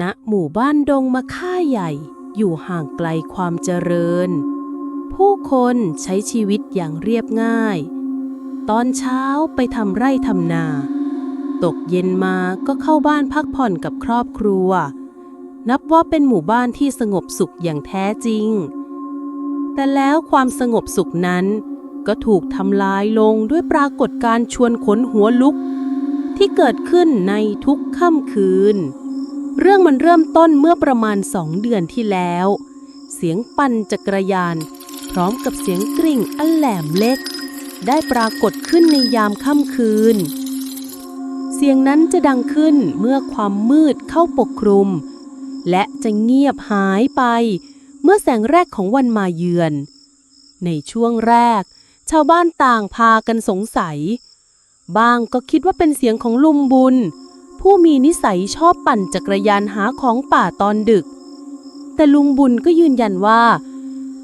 ณหมู่บ้านดงมะค่าใหญ่อยู่ห่างไกลความเจริญ ผู้คนใช้ชีวิตอย่างเรียบง่าย ตอนเช้าไปทำไร่ทำนา ตกเย็นมาก็เข้าบ้านพักผ่อนกับครอบครัว นับว่าเป็นหมู่บ้านที่สงบสุขอย่างแท้จริง แต่แล้วความสงบสุขนั้นก็ถูกทำลายลงด้วยปรากฏการณ์ชวนขนหัวลุก ที่เกิดขึ้นในทุกค่ำคืน เรื่องมันเริ่มต้นเมื่อประมาณสองเดือนที่แล้ว เสียงปั่นจักรยาน พร้อมกับเสียงกริ่งอันแหลมเล็ก ได้ปรากฏขึ้นในยามค่ำคืน เสียงนั้นจะดังขึ้นเมื่อความมืดเข้าปกคลุม และจะเงียบหายไป เมื่อแสงแรกของวันมาเยือน ในช่วงแรก ชาวบ้านต่างพากันสงสัย บ้างก็คิดว่าเป็นเสียงของลุงบุญ ผู้มีนิสัยชอบปั่นจักรยานหาของป่าตอนดึก แต่ลุงบุญก็ยืนยันว่า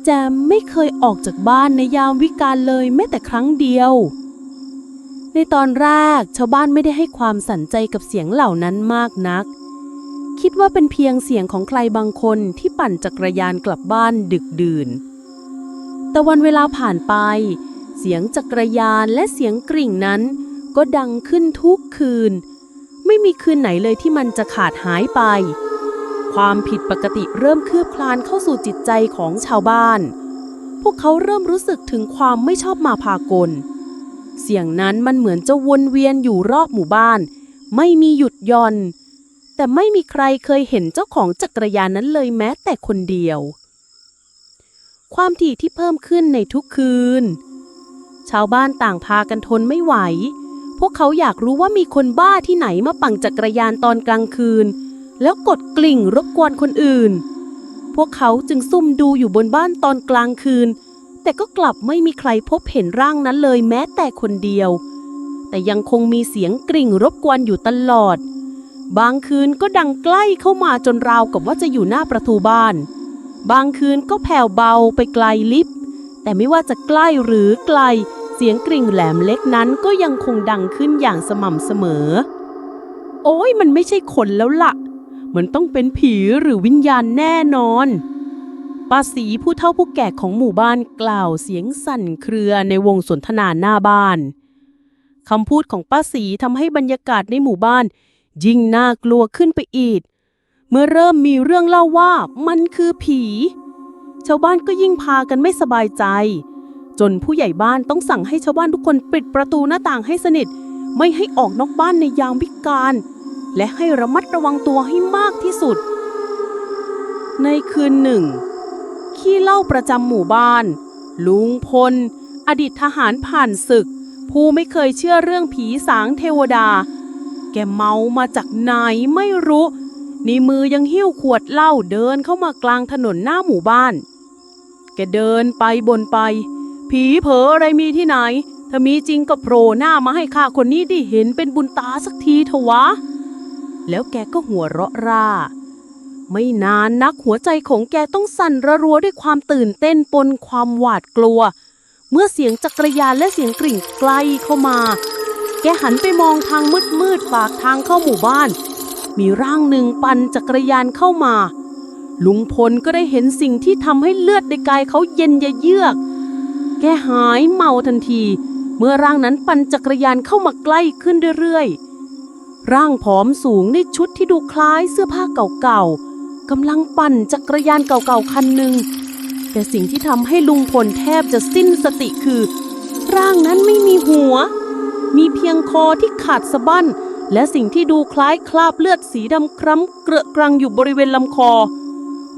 แจมไม่เคยออกจากบ้านในยามวิกาลเลยแม้แต่ครั้งเดียว ในตอนแรกชาวบ้านไม่ได้ให้ความสนใจกับเสียงเหล่านั้นมากนัก คิดว่าเป็นเพียงเสียงของใครบางคนที่ปั่นจักรยานกลับบ้านดึกดื่น แต่วันเวลาผ่านไป เสียงจักรยานและเสียงกริ่งนั้น ก็ดังขึ้นทุกคืน ไม่มีคืนไหนเลยที่มันจะขาดหายไป ความผิดปกติเริ่มคืบคลานเข้าสู่จิตใจของชาวบ้าน พวกเขาเริ่มรู้สึกถึงความไม่ชอบมาพากล เสียงนั้นมันเหมือนจะวนเวียนอยู่รอบหมู่บ้าน ไม่มีหยุดย่อน แต่ไม่มีใครเคยเห็นเจ้าของจักรยานนั้นเลยแม้แต่คนเดียว ความถี่ที่เพิ่มขึ้นในทุกคืน ชาวบ้านต่างพากันทนไม่ไหว พวกเขาอยากรู้ว่ามีคนบ้าที่ไหนมาปั่นจักรยานตอนกลางคืน แล้วกดกลิ่งรบกวนคนอื่น พวกเขาจึงซุ่มดูอยู่บนบ้านตอนกลางคืน แต่ก็กลับไม่มีใครพบเห็นร่างนั้นเลยแม้แต่คนเดียว แต่ยังคงมีเสียงกริ่งรบกวนอยู่ตลอด บางคืนก็ดังใกล้เข้ามาจนราวกับว่าจะอยู่หน้าประตูบ้าน บางคืนก็แผ่วเบาไปไกลลิฟต์แต่ไม่ว่าจะใกล้หรือไกล สียงกริ่งแหลมเล็กนั้นก็ยังคงดังขึ้นอย่างสม่ำเสมอ โอ้ยมันไม่ใช่คนแล้วละ่ะ มันต้องเป็นผีหรือวิญญาณแน่นอนป้าสีผู้เฒ่าผู้แก่ของหมู่บ้านกล่าวเสียงสั่นเครือในวงสนทนาหน้าบ้านคำพูดของป้าสีทำให้บรรยากาศในหมู่บ้าน ยิ่งน่ากลัวขึ้นไปอีก เมื่อเริ่มมีเรื่องเล่าว่ามันคือผี ชาวบ้านก็ยิ่งพากันไม่สบายใจ จนผู้ใหญ่บ้านต้องสั่งให้ชาวบ้านทุกคนปิดประตูหน้าต่างให้สนิท ไม่ให้ออกนอกบ้านในยามวิกาล และให้ระมัดระวังตัวให้มากที่สุด ในคืนหนึ่ง ขี้เล่าประจำหมู่บ้าน ลุงพล อดีตทหารผ่านศึก ผู้ไม่เคยเชื่อเรื่องผีสางเทวดา แกเมามาจากไหนไม่รู้ ในมือยังหิ้วขวดเหล้าเดินเข้ามากลางถนนหน้าหมู่บ้าน แกเดินไปบนไป ผีเผออะไรมีที่ไหน ถ้ามีจริงก็โผล่หน้ามาให้ข้าคนนี้ได้เห็นเป็นบุญตาสักทีเถอะวะ แล้วแกก็หัวเราะร่า ไม่นานนักหัวใจของแกต้องสั่นระรัวด้วยความตื่นเต้นปนความหวาดกลัว เมื่อเสียงจักรยานและเสียงกริ่งใกลเข้ามา แกหันไปมองทางมืดมืดๆปากทางเข้าหมู่บ้าน มีร่างหนึ่งปั่นจักรยานเข้ามาลุงพลก็ได้เห็นสิ่งที่ทำให้เลือดในกายเขาเย็นยะเยือก แกหายเมาทันที เมื่อร่างนั้นปั่นจักรยานเข้ามาใกล้ขึ้นเรื่อยๆ ร่างผอมสูงในชุดที่ดูคล้ายเสื้อผ้าเก่าๆกำลังปั่นจักรยานเก่าๆคันหนึ่งแต่สิ่งที่ทำให้ลุงพลแทบจะสิ้นสติคือ ร่างนั้นไม่มีหัว มีเพียงคอที่ขาดสะบั้น และสิ่งที่ดูคล้ายคราบเลือดสีดำคล้ำเกระกรังอยู่บริเวณลำคอ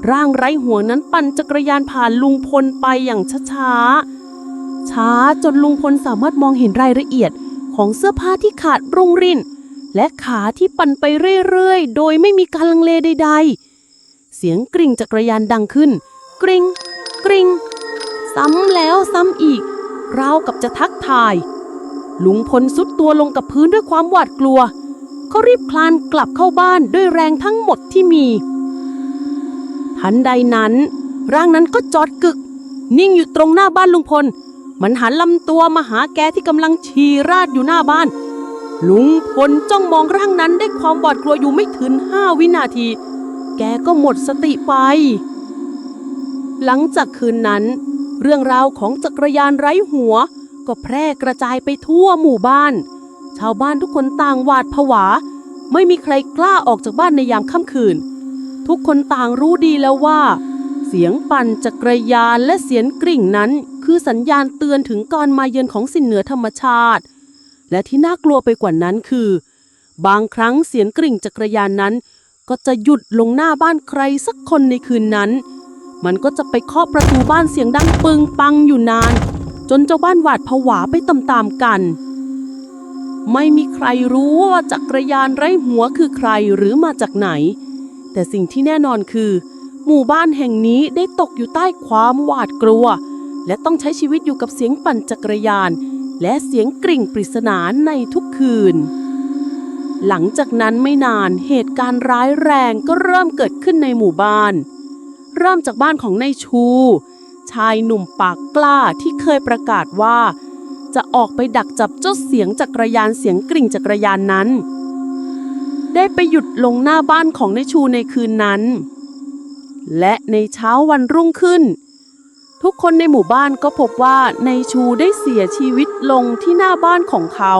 ร่างไร้หัวนั้นปั่นจักรยานผ่านลุงพลไปอย่างช้าๆ ช้าจนลุงพลสามารถมองเห็นรายละเอียดของเสื้อผ้าที่ขาดรุงริ่นและขาที่ปั่นไปเรื่อยๆ โดยไม่มีการลังเลใดๆ เสียงกริ่งจักรยานดังขึ้น กริงกริ่งซ้ำแล้วซ้ำอีก ราวกับจะทักทาย ลุงพลสุดตัวลงกับพื้นด้วยความหวาดกลัว เขารีบคลานกลับเข้าบ้านด้วยแรงทั้งหมดที่มี ทันใดนั้น ร่างนั้นก็จอดกึก นิ่งอยู่ตรงหน้าบ้านลุงพล มันหันลำตัวมาหาแกที่กำลังฉี่ราดอยู่หน้าบ้าน ลุงพลจ้องมองร่างนั้นด้วยความหวาดกลัวอยู่ไม่ถึงห้าวินาที แกก็หมดสติไป หลังจากคืนนั้น เรื่องราวของจักรยานไร้หัว ก็แพร่กระจายไปทั่วหมู่บ้าน ชาวบ้านทุกคนต่างหวาดผวา ไม่มีใครกล้าออกจากบ้านในยามค่ำคืน ทุกคนต่างรู้ดีแล้วว่า เสียงปั่นจักรยานและเสียงกริ่งนั้น คือสัญญาณเตือนถึงการมาเยือนของสิ่งเหนือธรรมชาติ และที่น่ากลัวไปกว่านั้นคือ บางครั้งเสียงกริ่งจักรยานนั้น ก็จะหยุดลงหน้าบ้านใครสักคนในคืนนั้น มันก็จะไปเคาะประตูบ้านเสียงดังปึงปังอยู่นาน จนเจ้าบ้านหวาดผวาไปตามๆกัน ไม่มีใครรู้ว่าจักรยานไร้หัวคือใครหรือมาจากไหน แต่สิ่งที่แน่นอนคือ หมู่บ้านแห่งนี้ได้ตกอยู่ใต้ความหวาดกลัว และต้องใช้ชีวิตอยู่กับเสียงปั่นจักรยาน และเสียงกริ่งปริศนาในทุกคืน หลังจากนั้นไม่นานเหตุการณ์ร้ายแรงก็เริ่มเกิดขึ้นในหมู่บ้าน เริ่มจากบ้านของนายชู ชายหนุ่มปากกล้าที่เคยประกาศว่า จะออกไปดักจับเจ้าเสียงจักรยานเสียงกริ่งจักรยานนั้น ได้ไปหยุดลงหน้าบ้านของนายชูในคืนนั้น และในเช้าวันรุ่งขึ้น ทุกคนในหมู่บ้านก็พบว่าในชูได้เสียชีวิตลงที่หน้าบ้านของเขา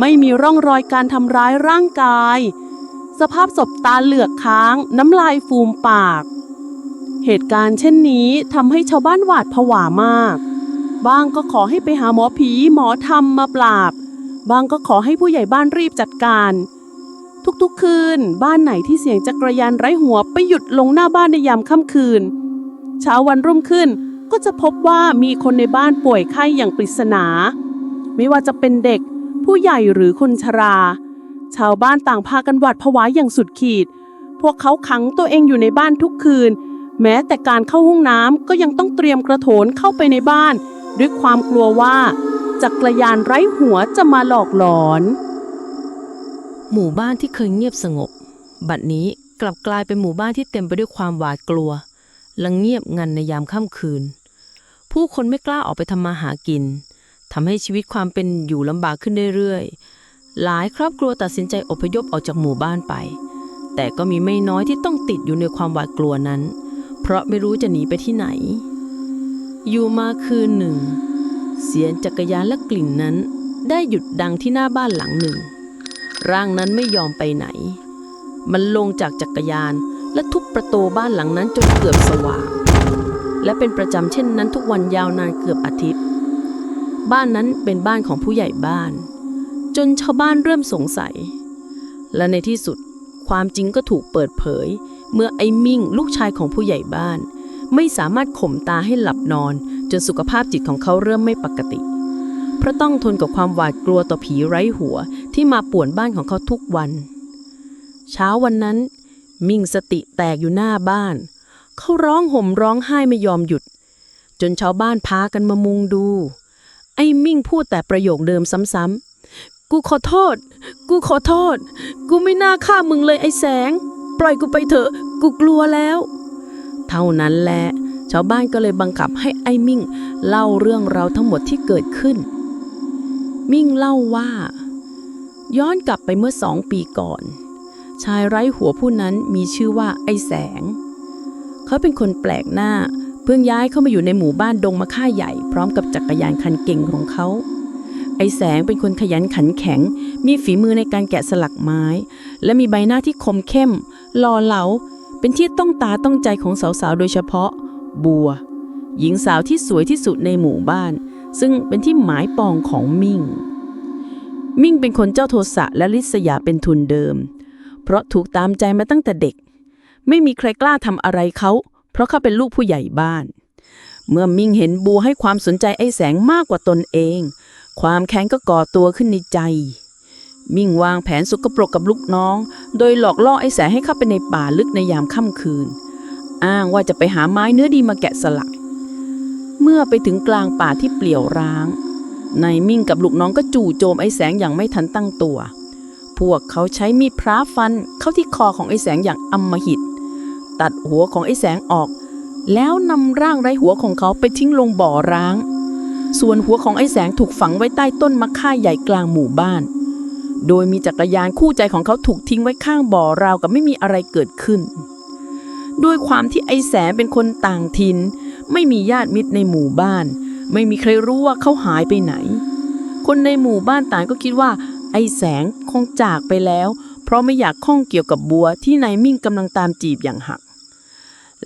ไม่มีร่องรอยการทำร้ายร่างกาย สภาพศพตาเหลือกค้าง น้ำลายฟูมปาก เหตุการณ์เช่นนี้ทำให้ชาวบ้านหวาดผวามาก บางก็ขอให้ไปหาหมอผีหมอธรรมมาปราบบางก็ขอให้ผู้ใหญ่บ้านรีบจัดการ ทุกๆคืน บ้านไหนที่เสียงจักรยานไร้หัวไปหยุดลงหน้าบ้านในยามค่ำคืน เช้าวันรุ่งขึ้นก็จะพบว่ามีคนในบ้านป่วยไข้อย่างปริศนา ไม่ว่าจะเป็นเด็ก ผู้ใหญ่หรือคนชรา ชาวบ้านต่างพากันหวาดผวาอย่างสุดขีด พวกเขาขังตัวเองอยู่ในบ้านทุกคืน แม้แต่การเข้าห้องน้ำก็ยังต้องเตรียมกระโถนเข้าไปในบ้าน ด้วยความกลัวว่าจักรยานไร้หัวจะมาหลอกหลอน หมู่บ้านที่เคยเงียบสงบ บัดนี้กลับกลายเป็นหมู่บ้านที่เต็มไปด้วยความหวาดกลัว และเงียบงันในยามค่ำคืน ผู้คนไม่กล้าออกไปทำมาหากินทำให้ชีวิตความเป็นอยู่ลำบากขึ้นเรื่อยๆ หลายครอบครัวตัดสินใจอพยพออกจากหมู่บ้านไป แต่ก็มีไม่น้อยที่ต้องติดอยู่ในความหวาดกลัวนั้น เพราะไม่รู้จะหนีไปที่ไหน อยู่มาคืนหนึ่ง เสียงจักรยานและกลิ่นนั้น ได้หยุดดังที่หน้าบ้านหลังหนึ่ง ร่างนั้นไม่ยอมไปไหน มันลงจากจักรยาน ประตูบ้านหลังนั้นจนเกือบสว่าง และเป็นประจำเช่นนั้นทุกวันยาวนานเกือบอาทิตย์ บ้านนั้นเป็นบ้านของผู้ใหญ่บ้าน จนชาวบ้านเริ่มสงสัย และในที่สุดความจริงก็ถูกเปิดเผย เมื่อไอ้มิ่งลูกชายของผู้ใหญ่บ้าน ไม่สามารถข่มตาให้หลับนอน จนสุขภาพจิตของเขาเริ่มไม่ปกติ เพราะต้องทนกับความหวาดกลัวต่อผีไร้หัวที่มาป่วนบ้านของเขาทุกวัน เช้าวันนั้น มิ่งสติแตกอยู่หน้าบ้าน เขาร้องห่มร้องไห้ไม่ยอมหยุด จนชาวบ้านพากันมามุงดู ไอ้มิ่งพูดแต่ประโยคเดิมซ้ำๆ กูขอโทษ กูขอโทษ กูไม่น่าฆ่ามึงเลยไอ้แสง ปล่อยกูไปเถอะ กูกลัวแล้ว เท่านั้นแหละ ชาวบ้านก็เลยบังคับให้ไอ้มิ่ง เล่าเรื่องราวทั้งหมดที่เกิดขึ้น มิ่งเล่าว่า ย้อนกลับไปเมื่อสองปีก่อน ชายไร้หัวผู้นั้นมีชื่อว่าไอ้แสง เขาเป็นคนแปลกหน้า เพิ่งย้ายเข้ามาอยู่ในหมู่บ้านดงมะค่าใหญ่พร้อมกับจักรยานคันเก่งของเขา ไอ้แสงเป็นคนขยันขันแข็ง มีฝีมือในการแกะสลักไม้ และมีใบหน้าที่คมเข้มหล่อเหลา เป็นที่ต้องตาต้องใจของสาวๆ โดยเฉพาะ บัว หญิงสาวที่สวยที่สุดในหมู่บ้าน ซึ่งเป็นที่หมายปองของมิ่ง มิ่งเป็นคนเจ้าโทสะและลิษยาเป็นทุนเดิม เพราะถูกตามใจมาตั้งแต่เด็ก ไม่มีใครกล้าทำอะไรเขา เพราะเขาเป็นลูกผู้ใหญ่บ้าน เมื่อมิ่งเห็นบัวให้ความสนใจไอ้แสงมากกว่าตนเอง ความแค้นก็ก่อตัวขึ้นในใจ มิ่งวางแผนสุกปรกกับลูกน้อง โดยหลอกล่อไอ้แสงให้เข้าไปในป่าลึกในยามค่ำคืน อ้างว่าจะไปหาไม้เนื้อดีมาแกะสลัก เมื่อไปถึงกลางป่าที่เปลี่ยวร้างนายมิ่งกับลูกน้องก็จู่โจมไอ้แสงอย่างไม่ทันตั้งตัว พวกเขาใช้มีดพระฟันเข้าที่คอของไอ้แสงอย่างอำมหิต ตัดหัวของไอ้แสงออก แล้วนำร่างไร้หัวของเขาไปทิ้งลงบ่อร้าง ส่วนหัวของไอ้แสงถูกฝังไว้ใต้ต้นมะค่าใหญ่กลางหมู่บ้าน โดยมีจักรยานคู่ใจของเขาถูกทิ้งไว้ข้างบ่อราวกับไม่มีอะไรเกิดขึ้น ด้วยความที่ไอ้แสงเป็นคนต่างถิ่นไม่มีญาติมิตรในหมู่บ้าน ไม่มีใครรู้ว่าเขาหายไปไหน คนในหมู่บ้านต่างก็คิดว่า ไอ้แสงคงจากไปแล้ว เพราะไม่อยากข้องเกี่ยวกับบัวที่นายมิ่งกำลังตามจีบอย่างหัก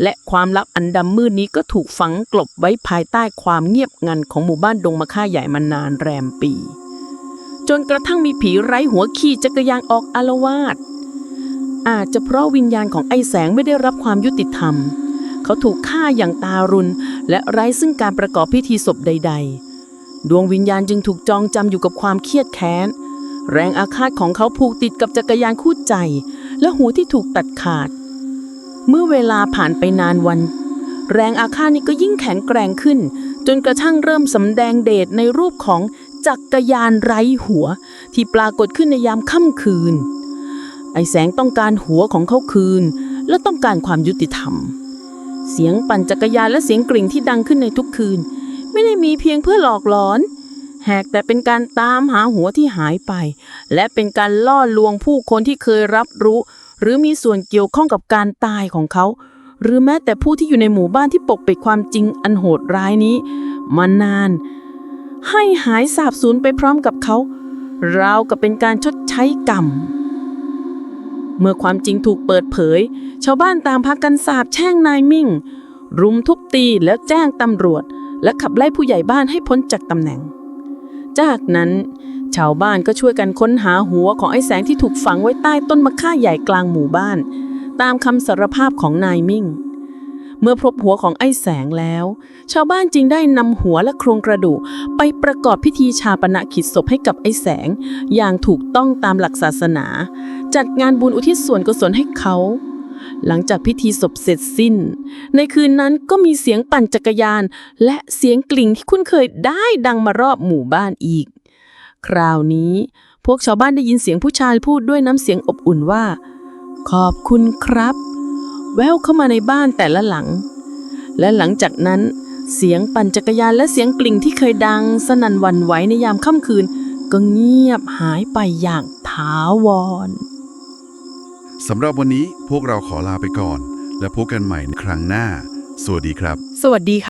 และความลับอันดำมืดนี้ก็ถูกฝังกลบไว้ภายใต้ความเงียบงันของหมู่บ้านดงมะค่าใหญ่มานานแรมปี จนกระทั่งมีผีไร้หัวขี่จักรยานออกอารวาสอาจจะเพราะวิญญาณของไอ้แสงไม่ได้รับความยุติธรรม เขาถูกฆ่าอย่างตารุณ และไร้ซึ่งการประกอบพิธีศพใด ๆ ดวงวิญญาณจึงถูกจองจำอยู่กับความเครียดแค้น แรงอาฆาตของเขาผูกติดกับจักรยานคู่ใจ และหูที่ถูกตัดขาด เมื่อเวลาผ่านไปนานวัน แรงอาฆาตนี้ก็ยิ่งแข็งแกร่งขึ้น จนกระทั่งเริ่มสำแดงเดชในรูปของจักรยานไร้หัว ที่ปรากฏขึ้นในยามค่ำคืน ไอแสงต้องการหัวของเขาคืน และต้องการความยุติธรรม เสียงปั่นจักรยานและเสียงกริ่งที่ดังขึ้นในทุกคืน ไม่ได้มีเพียงเพื่อหลอกหลอน แหกแต่เป็นการตามหาหัวที่หายไป และเป็นการล่อลวงผู้คนที่เคยรับรู้ หรือมีส่วนเกี่ยวข้องกับการตายของเขา หรือแม้แต่ผู้ที่อยู่ในหมู่บ้านที่ปกปิดความจริงอันโหดร้ายนี้ มานาน ให้หายสาบสูญไปพร้อมกับเขา ราวกับเป็นการชดใช้กรรมเมื่อความจริงถูกเปิดเผย ชาวบ้านตางพากันสาบแช่งนายมิ่ง รุมทุบตีแล้วแจ้งตำรวจ และขับไล่ผู้ใหญ่บ้านให้พ้นจากตำแหน่ง จากนั้น ชาวบ้านก็ช่วยกันค้นหาหัวของไอ้แสงที่ถูกฝังไว้ใต้ต้นมะค่าใหญ่กลางหมู่บ้าน ตามคำสารภาพของนายมิ่ง เมื่อพบหัวของไอ้แสงแล้ว ชาวบ้านจึงได้นำหัวและโครงกระดูกไปประกอบพิธีชาปนกิจศพให้กับไอ้แสง อย่างถูกต้องตามหลักศาสนา จัดงานบุญอุทิศส่วนกุศลให้เขา หลังจากพิธีศพเสร็จสิ้น ในคืนนั้นก็มีเสียงปั่นจักรยาน และเสียงกลิ่งที่คุ้นเคยได้ดังมารอบหมู่บ้านอีก คราวนี้พวกชาวบ้านได้ยินเสียงผู้ชายพูดด้วยน้ำเสียงอบอุ่นว่า ขอบคุณครับ แววเข้ามาในบ้านแต่ละหลัง และหลังจากนั้น เสียงปั่นจักรยานและเสียงกลิ่งที่เคยดัง สนั่นวันไหวในยามค่ำคืน ก็เงียบหายไปอย่างถาวร สำหรับวันนี้พวกเราขอลาไปก่อน และพบกันใหม่ในครั้งหน้า สวัสดีครับ สวัสดีค่ะ